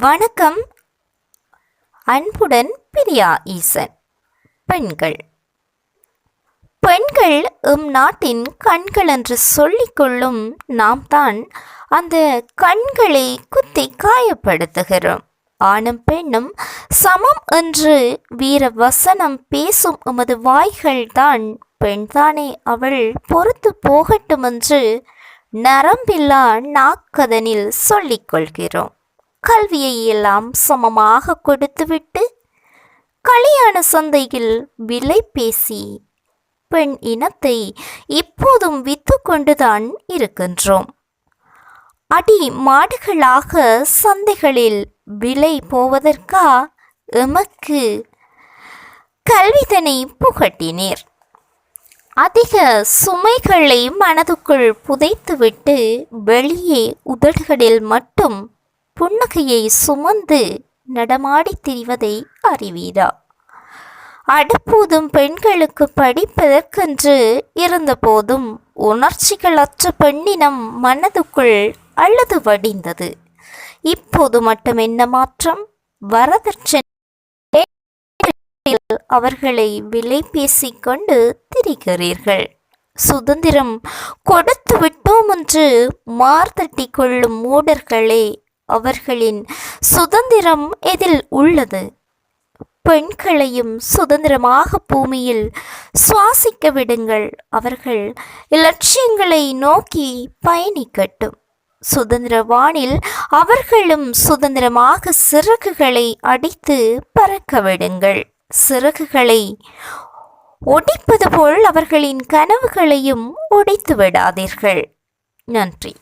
வணக்கம். அன்புடன் பிரியா ஈசன். பெண்கள். பெண்கள் எம் நாட்டின் கண்கள் என்று சொல்லிக்கொள்ளும் நாம் தான் அந்த கண்களை குத்தி காயப்படுத்துகிறோம். ஆணும் பெண்ணும் சமம் என்று வீர வசனம் பேசும் எமது வாய்கள்தான் பெண்தானே அவள் பொறுத்து போகட்டும் என்று நரம்பில்லா நாக்கதனில் சொல்லிக் கொள்கிறோம். கல்வியை எல்லாம் சமமாக கொடுத்துவிட்டு கல்யாண சந்தையில் விலை பேசி பெண் இனத்தை இப்போதும் வித்து கொண்டுதான் இருக்கின்றோம். அடி மாடுகளாக சந்தைகளில் விலை போவதற்கா எமக்கு கல்விதனை புகட்டினீர். அதிக சுமைகளை மனதுக்குள் புதைத்துவிட்டு வெளியே உதடுகளில் மட்டும் புன்னகையை சுமந்து நடமாடித் திரிவதை அறிவீரா? அடுப்போதும் பெண்களுக்கு படிப்பதற்கென்று இருந்தபோதும் உணர்ச்சிகளற்ற பெண்ணினம் மனதுக்குள் அழுது வடிந்தது. இப்போது மட்டும் என்ன மாற்றம்? வரதட்சணை அவர்களை விலை பேசிக்கொண்டு திரிகிறீர்கள். சுதந்திரம் கொடுத்து விட்டோம் என்று மார்தட்டி கொள்ளும் மூடர்களே அவர்களின் சுதந்திரம் எதில் உள்ளது? பெண்களையும் சுதந்திரமாக பூமியில் சுவாசிக்க விடுங்கள். அவர்கள் இலட்சியங்களை நோக்கி பயணிக்கட்டும். சுதந்திர வானில் அவர்களும் சுதந்திரமாக சிறகுகளை அடித்து பறக்க விடுங்கள். சிறகுகளை ஒடிப்பது போல் அவர்களின் கனவுகளையும் ஒடித்து விடாதீர்கள். நன்றி.